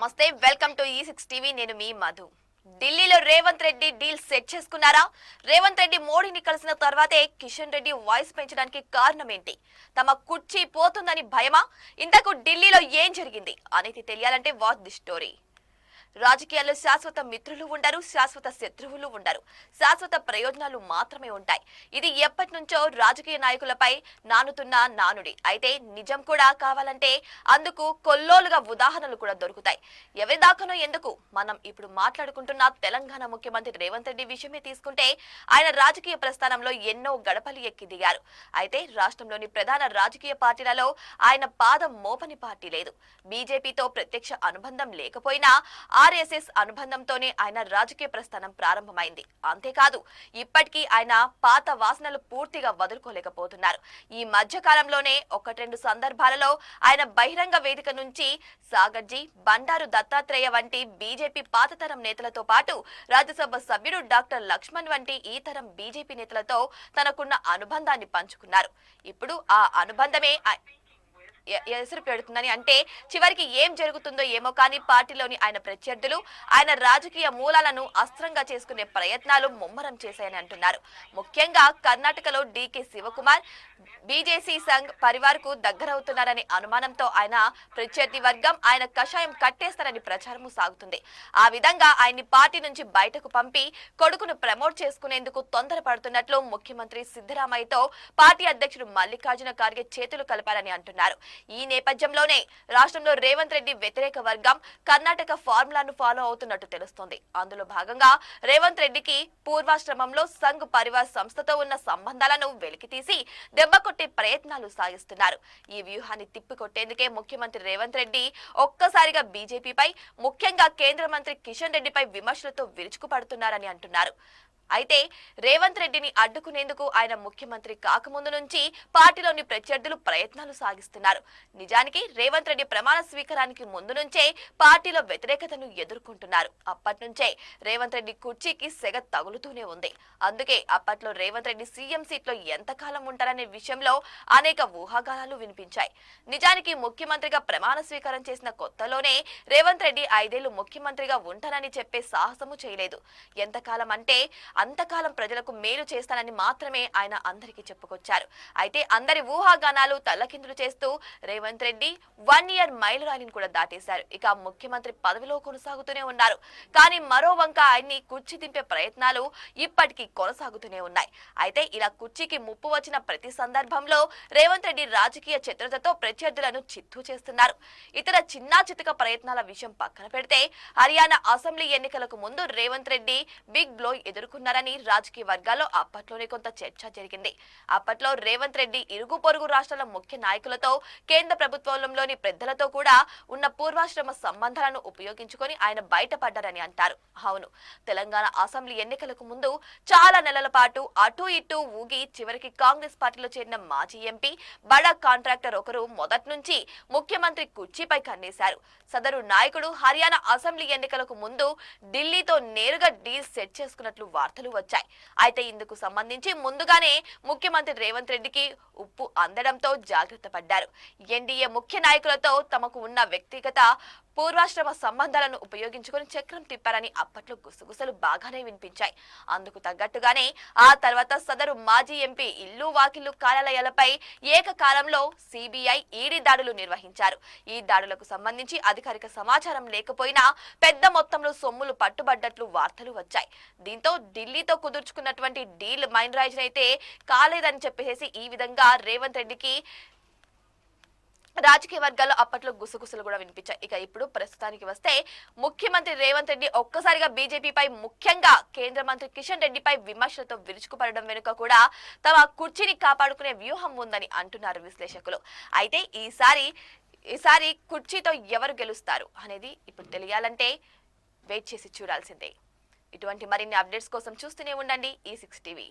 నమస్తే welcome to ఈ six TV నేను మీ మధు. ఢిల్లీలో రేవంత్ రెడ్డి డీల్ సెట్ చేసుకున్నారా? రేవంత్ రెడ్డి మోడీని కలిసిన తర్వాతే కిషన్ రెడ్డి వాయిస్ పెంచడానికి కారణం ఏంటి తమ కుర్చీ పోతుందని భయమా? ఇంతకు ఢిల్లీలో ఏం జరిగింది? అనేది తెలియాలంటే వాచ్ ది స్టోరీ? రాజకీయాల్లో శాశ్వత మిత్రులు ఉండరు శాశ్వత శత్రువులు ఉండరు. శాశ్వత ప్రయోజనాలు మాత్రమే ఉంటాయి. ఇది ఎప్పటి నుంచో రాజకీయ నాయకులపై నానుతున్న నానుడి. అయితే నిజం కూడా కావాలంటే అందుకు కొల్లోలుగా ఉదాహరణలు కూడా దొరుకుతాయి. ఎవరి దాకానో ఎందుకు? మనం ఇప్పుడు మాట్లాడుకుంటున్న తెలంగాణ ముఖ్యమంత్రి రేవంత్ రెడ్డి విషయమే తీసుకుంటే ఆయన రాజకీయ ప్రస్థానంలో ఎన్నో గడపలు ఎక్కి దిగారు. అయితే రాష్ట్రంలోని ప్రధాన రాజకీయ పార్టీలలో ఆయన పాదం మోపని పార్టీ లేదు. బీజేపీతో ప్రత్యక్ష అనుబంధం లేకపోయినా ఆర్ఎస్ఎస్ అనుబంధంతోనే ఆయన రాజకీయ ప్రస్థానం ప్రారంభమైంది. అంతేకాదు ఇప్పటికీ ఆయన పాత వాసనలు పూర్తిగా వదులుకోలేకపోతున్నారు. ఈ మధ్య కాలంలోనే ఒకటెండు రెండు సందర్భాలలో ఆయన బహిరంగ వేదిక నుంచి సాగర్జీ బండారు దత్తాత్రేయ వంటి బీజేపీ పాతతరం నేతలతో పాటు రాజ్యసభ సభ్యుడు డాక్టర్ లక్ష్మణ్ వంటి ఈ తరం బీజేపీ నేతలతో తనకున్న అనుబంధాన్ని పంచుకున్నారు. ఇప్పుడు ఆ అనుబంధమే ఎసురు పెడుతుందని. అంటే చివరికి ఏం జరుగుతుందో ఏమో కానీ పార్టీలోని ఆయన ప్రత్యర్థులు ఆయన రాజకీయ మూలాలను అస్త్రంగా చేసుకునే ప్రయత్నాలు ముమ్మరం చేశాయని అంటున్నారు. ముఖ్యంగా కర్ణాటకలో డీకే శివకుమార్ బీజేసీ సంఘ్ పరివార్కు దగ్గరవుతున్నారనే అనుమానంతో ఆయన ప్రత్యర్థి వర్గం ఆయన కషాయం కట్టేస్తారని ప్రచారము సాగుతుంది. ఆ విధంగా ఆయన్ని పార్టీ నుంచి బయటకు పంపి కొడుకును ప్రమోట్ చేసుకునేందుకు తొందరపడుతున్నట్లు ముఖ్యమంత్రి సిద్ధరామయ్యతో పార్టీ అధ్యక్షుడు మల్లికార్జున ఖార్గే చేతులు కలపారని అంటున్నారు. ఈ నేపథ్యంలోనే రాష్ట్రంలో రేవంత్ రెడ్డి వ్యతిరేక వర్గం కర్ణాటక ఫార్ములాను ఫాలో అవుతున్నట్టు తెలుస్తోంది. అందులో భాగంగా రేవంత్ రెడ్డికి పూర్వాశ్రమంలో సంఘ్ పరివార్ సంస్థతో ఉన్న సంబంధాలను వెలికితీసి దెబ్బకొట్టే ప్రయత్నాలు సాగిస్తున్నారు. ఈ వ్యూహాన్ని తిప్పికొట్టేందుకే ముఖ్యమంత్రి రేవంత్ రెడ్డి ఒక్కసారిగా బీజేపీపై ముఖ్యంగా కేంద్ర మంత్రి కిషన్ రెడ్డిపై విమర్శలతో విరుచుకుపడుతున్నారని అంటున్నారు. అయితే రేవంత్ రెడ్డిని అడ్డుకునేందుకు ఆయన ముఖ్యమంత్రి కాకముందు నుంచి పార్టీలోని ప్రత్యర్థులు ప్రయత్నాలు సాగిస్తున్నారు. నిజానికి రేవంత్ రెడ్డి ప్రమాణ స్వీకారానికి ముందు నుంచే పార్టీలో వ్యతిరేకతను ఎదుర్కొంటున్నారు. అప్పటి నుంచే రేవంత్ రెడ్డి కుర్చీకి సెగ తగులుతూనే ఉంది. అందుకే అప్పట్లో రేవంత్ రెడ్డి సీఎం సీట్లో ఎంతకాలం ఉంటారనే విషయంలో అనేక ఊహాగానాలు వినిపించాయి. నిజానికి ముఖ్యమంత్రిగా ప్రమాణ స్వీకారం చేసిన కొత్తలోనే రేవంత్ రెడ్డి ఐదేళ్ళు ముఖ్యమంత్రిగా ఉంటానని చెప్పే సాహసము చేయలేదు. ఎంతకాలం అంటే అంతకాలం ప్రజలకు మేలు చేస్తానని మాత్రమే ఆయన అందరికీ చెప్పుకొచ్చారు. అయితే అందరి ఊహాగానాలు తల్లకిందులు చేస్తూ రేవంత్ రెడ్డి వన్ ఇయర్ మైలురాయిని కూడా దాటేశారు. ఇక ముఖ్యమంత్రి పదవిలో కొనసాగుతూనే ఉన్నారు. కానీ మరో వంక ఆయన్ని కుర్చీ దింపే ప్రయత్నాలు ఇప్పటికీ కొనసాగుతూనే ఉన్నాయి. అయితే ఇలా కుర్చీకి ముప్పు వచ్చిన ప్రతి సందర్భంలో రేవంత్ రెడ్డి రాజకీయ చతురతతో ప్రత్యర్థులను చిత్తు చేస్తున్నారు. ఇతర చిన్నా చితక ప్రయత్నాల విషయం పక్కన పెడితే హర్యానా అసెంబ్లీ ఎన్నికలకు ముందు రేవంత్ రెడ్డి బిగ్ బ్లో ఎదుర్కొన్నారు. చేస్తున్నారని రాజకీయ వర్గాల్లో అప్పట్లోనే కొంత చర్చ జరిగింది. అప్పట్లో రేవంత్ రెడ్డి ఇరుగు పొరుగు రాష్ట్రాల ముఖ్య నాయకులతో కేంద్ర ప్రభుత్వంలోని పెద్దలతో కూడా ఉన్న పూర్వాశ్రమ సంబంధాలను ఉపయోగించుకొని ఆయన బయటపడ్డారని అంటారు. అవును తెలంగాణ అసెంబ్లీ ఎన్నికలకు ముందు చాలా నెలల పాటు అటు ఇటు ఊగి చివరికి కాంగ్రెస్ పార్టీలో చేరిన మాజీ ఎంపీ బడా కాంట్రాక్టర్ ఒకరు మొదటి నుంచి ముఖ్యమంత్రి కుర్చీపై కన్నేశారు. సదరు నాయకుడు హర్యానా అసెంబ్లీ ఎన్నికలకు ముందు ఢిల్లీతో నేరుగా డీల్ సెట్ చేసుకున్నట్లు వార్తలు వచ్చాయి. అయితే ఇందుకు సంబంధించి ముందుగానే ముఖ్యమంత్రి రేవంత్ రెడ్డికి ఉప్పు అందడంతో జాగ్రత్త పడ్డారు. ఎన్డీఏ ముఖ్య నాయకులతో తమకు ఉన్న వ్యక్తిగత పూర్వాశ్రమ సంబంధాలను ఉపయోగించుకొని చక్రం తిప్పారని అప్పట్లో గుసగుసలు బాగానే వినిపించాయి. అందుకు తగ్గట్టుగానే ఆ తర్వాత సదరు మాజీ ఎంపీ ఇల్లు వాకిల్లు కార్యాలయాలపై ఏకకాలంలో సిబిఐ ఈడీ దాడులు నిర్వహించారు. ఈ దాడులకు సంబంధించి అధికారిక సమాచారం లేకపోయినా పెద్ద మొత్తంలో సొమ్ములు పట్టుబడ్డట్లు వార్తలు వచ్చాయి. దీంతో ఢిల్లీతో కుదుర్చుకున్నటువంటి డీల్ మైండ్ రాజ్ అయితే కాలేదని చెప్పేసి ఈ విధంగా రేవంత్ రెడ్డికి రాజకీయ వర్గాల్లో అప్పట్లో గుసగుసలు కూడా వినిపించాయి. ఇక ఇప్పుడు ప్రస్తుతానికి వస్తే ముఖ్యమంత్రి రేవంత్ రెడ్డి ఒక్కసారిగా బీజేపీపై ముఖ్యంగా కేంద్ర మంత్రి కిషన్ రెడ్డిపై విమర్శలతో విరుచుకుపడడం వెనుక కూడా తమ కుర్చీని కాపాడుకునే వ్యూహం ఉందని అంటున్నారు విశ్లేషకులు. అయితే ఈసారి ఈసారి కుర్చీతో ఎవరు గెలుస్తారు అనేది ఇప్పుడు తెలియాలంటే వెయిట్ చేసి చూడాల్సిందే. ఇటువంటి మరిన్ని అప్డేట్స్ కోసం చూస్తూనే ఉండండి ఈ సిక్స్ టీవీ.